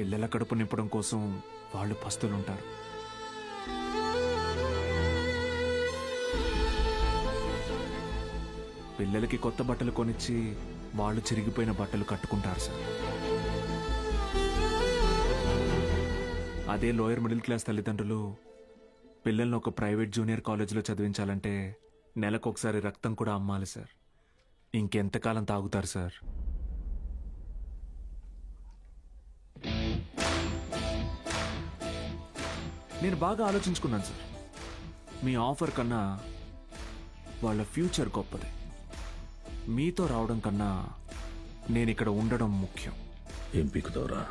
పిల్లల కడుపు నింపడం కోసం వాళ్ళు పస్తులుంటారు. పిల్లలకి కొత్త బట్టలు కొనిచ్చి వాళ్ళు చిరిగిపోయిన బట్టలు కట్టుకుంటారు సార్. అదే లోయర్ మిడిల్ క్లాస్ తల్లిదండ్రులు పిల్లల్ని ఒక ప్రైవేట్ జూనియర్ కాలేజీలో చదివించాలంటే నెలకు ఒకసారి రక్తం కూడా అమ్మాలి సార్. ఇంకెంతకాలం తాగుతారు సార్? నేను బాగా ఆలోచించుకున్నాను సార్. మీ ఆఫర్ కన్నా వాళ్ళ ఫ్యూచర్ గొప్పది. మీతో రావడం కన్నా నేను ఇక్కడ ఉండడం ముఖ్యం. ఏం పీకుతావురా?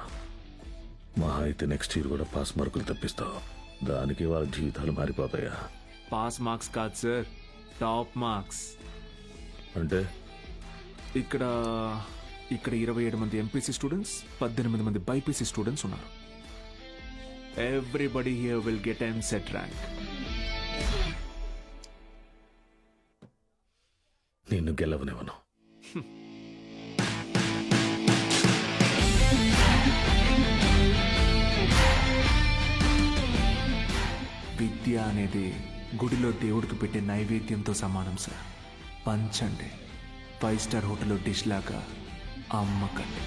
మహా అయితే నెక్స్ట్ ఇయర్ కూడా పాస్ మార్కులు తప్పిస్తావు. దానికి వాళ్ళ జీవితాలు మారిపోతాయా? పాస్ మార్క్స్ కాదు సార్. టాప్ మార్క్స్ అంటే? ఇక్కడ ఇక్కడ ఇరవై ఏడు మంది ఎంపీసీ స్టూడెంట్స్ పద్దెనిమిది మంది బైపీసీ స్టూడెంట్స్ ఉన్నారు. Everybody here will get EAMCET rank నిన్ను గెలవనివ్వను. విద్య అనేది గుడిలో దేవుడికి పెట్టే నైవేద్యంతో సమానం సార్. పంచండి. ఫైవ్ స్టార్ హోటల్లో డిష్ లాగా అమ్మకండి.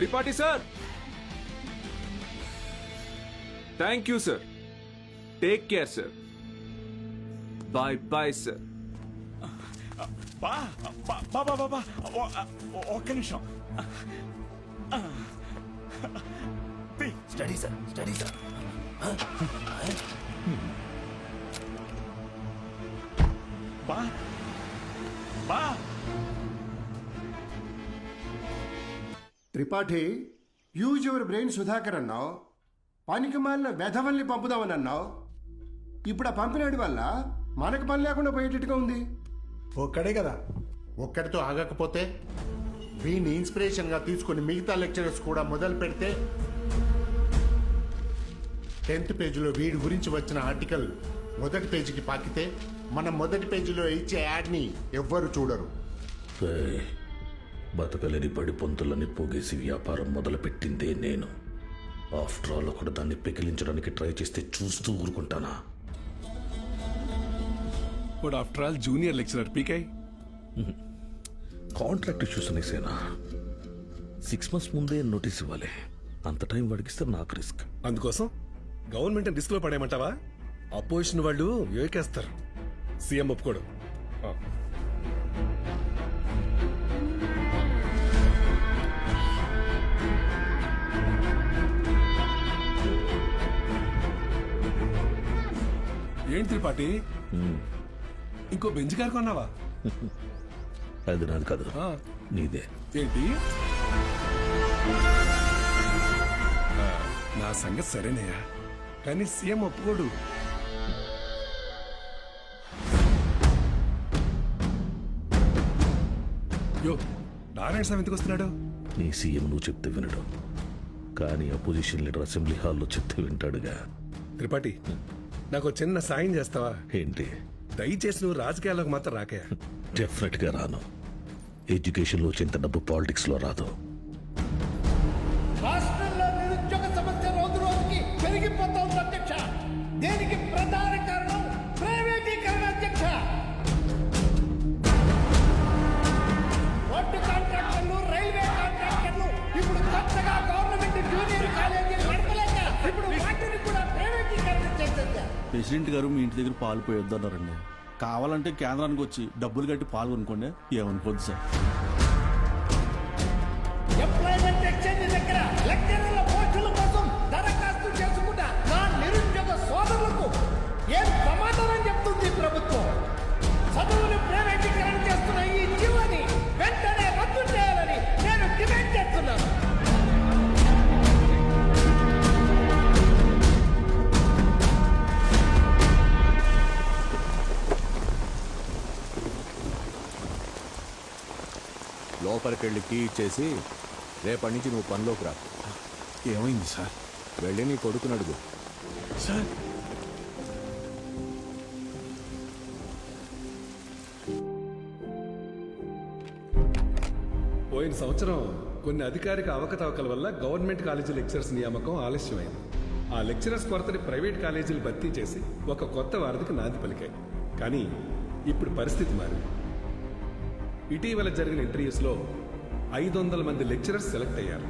Tripathi sir. Thank you sir take care sir bye bye sir బా బా బా బా బా. ఒక్క నిమిషం. స్టడీ సార్ స్టడీ సార్ బా బా. Tripathi use your brain Sudhakar అన్నావు. పనికి మాలిన వెధవల్ని పంపుదామని అన్నావు. ఇప్పుడు ఆ పంపినాడి వల్ల మనకు పని లేకుండా పోయేటట్టుగా ఉంది. ఒక్కడే కదా. ఒక్కడితో ఆగకపోతే వీడిని ఇన్స్పిరేషన్గా తీసుకుని మిగతా లెక్చరర్స్ కూడా మొదలు పెడితే టెన్త్ పేజీలో వీడి గురించి వచ్చిన ఆర్టికల్ మొదటి పేజీకి పాకితే మనం మొదటి పేజీలో ఇచ్చే యాడ్ని ఎవ్వరు చూడరు. బతకలేని పడి పొంతులని పోగేసి వ్యాపారం మొదలుపెట్టిందే నేను. ఆఫ్టర్ ఆల్ ఒకడు దాన్ని పెకిలించడానికి ట్రై చేస్తే చూస్తూ ఊరుకుంటానా? But after all junior lecturer PK. Contract issues అనేసేనా సిక్స్ మంత్స్ ముందే నోటీస్ ఇవ్వాలి. అంత టైం వాడికిస్తే నాకు రిస్క్. అందుకోసం గవర్నమెంట్ రిస్క్లో పడేయమంటావా అపోజిషన్ వాళ్ళు యోకేస్తారు సీఎం ఒప్పుకోడు. ఏంటి త్రిపాఠి? ఇంకో బెంచ్ కారు కొన్నావా? అది నాది కాదు. ఆ. నీదే. ఏంటి? ఆ, నా సంగతి సరేనయ్యా కానీ సీఎం ఒప్పుకోడు. యో నారాయణ స్వామి ఎందుకు వస్తున్నాడు? నీ సీఎం నువ్వు చెప్తే వినడు. కానీ అపోజిషన్ లీడర్ అసెంబ్లీ హాల్లో చెప్తే వింటాడుగా. త్రిపాఠి నాకు చిన్న సాయం చేస్తావా? ఏంటి? దయచేసి నువ్వు రాజకీయాల్లోకి మాత్రం రాకయ్యా. డెఫినెట్గా రాను. ఎడ్యుకేషన్లో చింత డబ్బు పాలిటిక్స్లో రాదు. ప్రెసిడెంట్ గారు మీ ఇంటి దగ్గర పాలు పోయొద్దన్నారండి. కావాలంటే కేంద్రానికి వచ్చి డబ్బులు కట్టి పాలు కొనుక్కోండి. ఏమనుకోద్దు సార్. లోపలికి వెళ్ళి కీ ఇచ్చేసి రేపటి నుంచి నువ్వు పనిలోకి రా. ఏమైంది సార్? వెళ్ళి నీ కొడుకుని అడుగు. సార్? పోయిన సంవత్సరం కొన్ని అధికారిక అవకతవకల వల్ల గవర్నమెంట్ కాలేజీ లెక్చరర్స్ నియామకం ఆలస్యమైంది. ఆ లెక్చరర్స్ కొరతని ప్రైవేట్ కాలేజీలు భర్తీ చేసి ఒక కొత్త వారధికి నాంది పలికాయి. కానీ ఇప్పుడు పరిస్థితి మారింది. ఇటీవల జరిగిన ఇంటర్వ్యూస్లో ఐదు వందల మంది లెక్చరర్స్ సెలెక్ట్ అయ్యారు.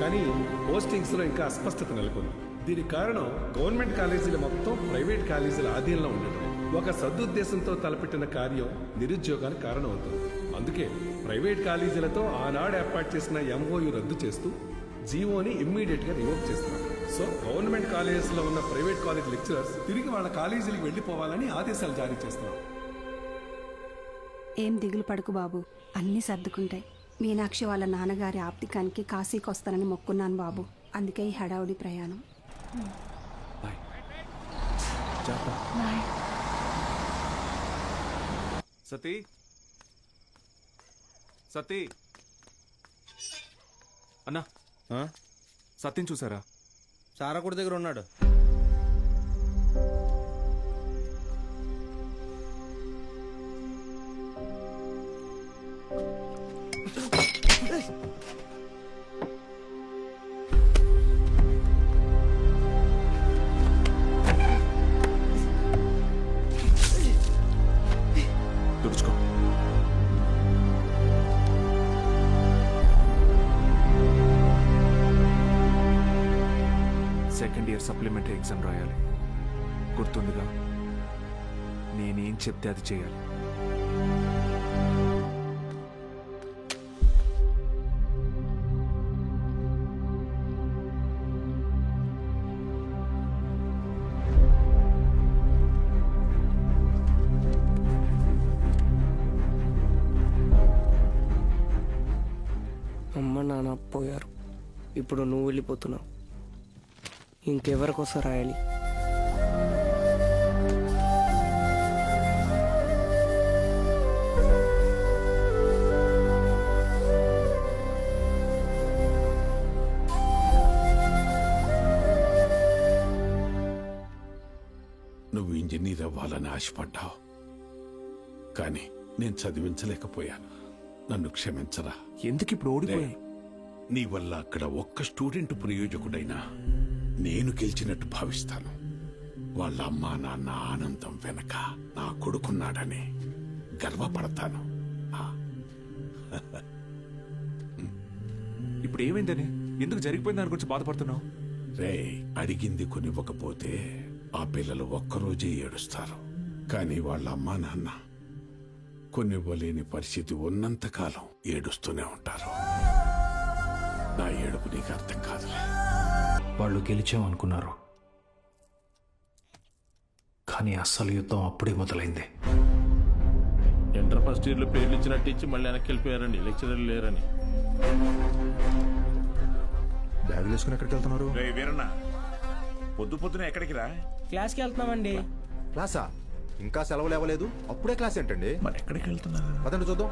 కానీ పోస్టింగ్స్లో ఇంకా అస్పష్టత నెలకొంది. దీనికి కారణం గవర్నమెంట్ కాలేజీలు మొత్తం ప్రైవేట్ కాలేజీల ఆధీనంలో ఉండటం. ఒక సదుద్దేశంతో తలపెట్టిన కార్యం నిరుద్యోగానికి కారణమవుతుంది. అందుకే ప్రైవేట్ కాలేజీలతో ఆనాడు ఏర్పాటు చేసిన ఎంఓయు రద్దు చేస్తూ జీవోని ఇమ్మీడియట్గా రివోక్ చేస్తున్నారు. సో గవర్నమెంట్ కాలేజెస్లో ఉన్న ప్రైవేట్ కాలేజ్ లెక్చరర్స్ తిరిగి వాళ్ళ కాలేజీలకు వెళ్ళిపోవాలని ఆదేశాలు జారీ చేస్తున్నారు. ఏం దిగులు పడకు బాబు. అన్నీ సర్దుకుంటాయి. మీనాక్షి వాళ్ళ నాన్నగారి ఆప్తికానికి కాశీకి వస్తానని మొక్కున్నాను బాబు. అందుకే ఈ హడావుడి ప్రయాణం. సతీ. సతీ. అన్నా. సత్యం చూసారా? సారకుడి దగ్గర ఉన్నాడు. సెకండ్ ఇయర్ సప్లిమెంటరీ ఎగ్జామ్ రాయాలి. గుర్తుందిగా? నేనేం చెప్తే అది చేయాలి. అమ్మ నాన్న పోయారు. ఇప్పుడు నువ్వు వెళ్ళిపోతున్నావు. ఇంకెవరికోసం రాయాలి? నువ్వు ఇంజనీర్ అవ్వాలని ఆశపడ్డావు. కానీ నేను చదివించలేకపోయాను. నన్ను క్షమించరా? ఎందుకు ఇప్పుడు ఓడిపోయాయి నీ వల్ల అక్కడ ఒక్క స్టూడెంట్ ప్రయోజకుడైనా నేను గెలిచినట్టు భావిస్తాను. వాళ్ళ అమ్మా నాన్న ఆనందం వెనక నా కొడుకున్నాడని గర్వపడతాను. ఇప్పుడు ఏమైందని? ఎందుకు జరిగిపోయిన దాని గురించి బాధపడుతున్నావు? రే అడిగింది కొనివ్వకపోతే ఆ పిల్లలు ఒక్కరోజే ఏడుస్తారు. కానీ వాళ్ళ అమ్మా నాన్న కొనివ్వలేని పరిస్థితి ఉన్నంతకాలం ఏడుస్తూనే ఉంటారు. నా ఏడుపు నీకు అర్థం కాదులే వాళ్ళు గెలిచామనుకున్నారు. కానీ అస్సలు యుద్ధం అప్పుడే మొదలైంది. ఇంటర్ ఫస్ట్ ఇయర్లో పేర్లు ఇచ్చినట్టు ఇచ్చి మళ్ళీ వెనక్కి వెళ్ళిపోయారండి. లెక్చరర్ లేరని. బ్యాగులు వేసుకుని ఎక్కడికి వెళ్తున్నారు? రే వీరన్న పొద్దు పొద్దున ఎక్కడికి రా? క్లాస్కి వెళ్తున్నామండి. క్లాసా? ఇంకా సెలవులు ఇవ్వలేదు అప్పుడే క్లాస్ ఏంటండి? మరి ఎక్కడికి వెళ్తున్నారు? పదండి చూద్దాం.